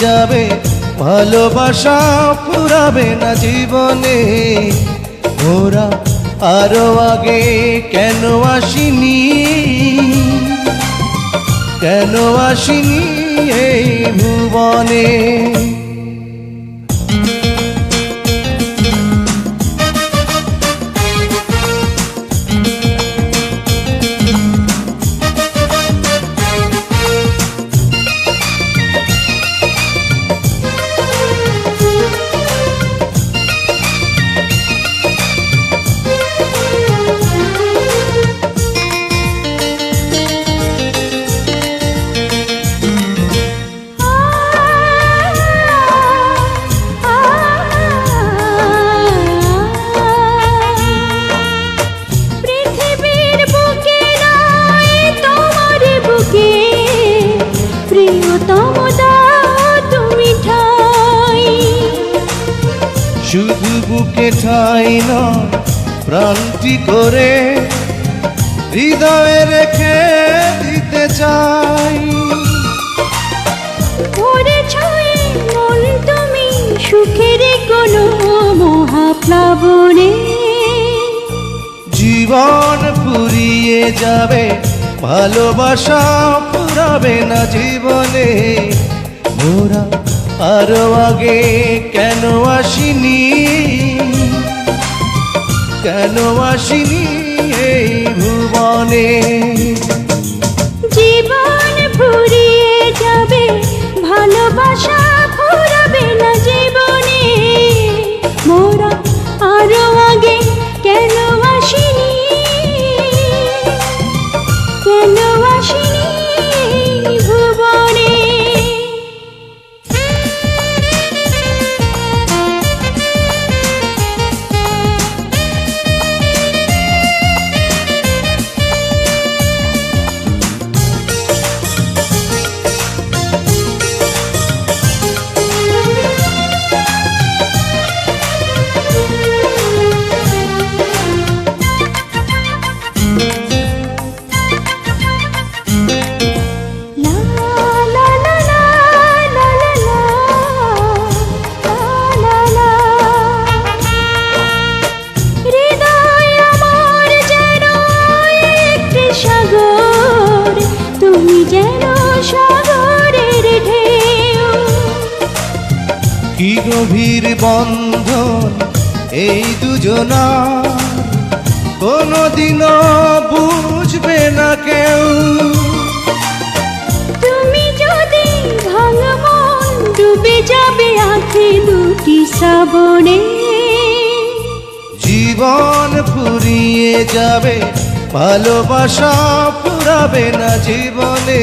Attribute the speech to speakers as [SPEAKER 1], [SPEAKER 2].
[SPEAKER 1] যাবে ভালোবাসা ফুরাবে না জীবনে। ওরা আরও আগে কেন আসিনি? কেন আসিনি এই ভুবনে?
[SPEAKER 2] ঠাই
[SPEAKER 1] নয় প্রাণটি করে হৃদয়ে রেখে দিতে চাই।
[SPEAKER 2] সুখের কোনো মহাপ্লাবনে।
[SPEAKER 1] জীবন ফুরিয়ে যাবে ভালোবাসা পুরাবে না জীবনে। মোরা আরও আগে কেন কেন আসিনি এই ভুবনে।
[SPEAKER 2] জীবন ফুরিয়ে যাবে ভালোবাসা
[SPEAKER 1] কি গভীর বন্ধন এই দুজনা কোনোদিনও বুঝবে না কেউ।
[SPEAKER 2] তুমি যদি ভাঙো মন ডুবে যাবে আঁখে দুটি শ্রাবণে।
[SPEAKER 1] জীবন ফুরিয়ে যাবে ভালোবাসা ফুরাবে না জীবনে।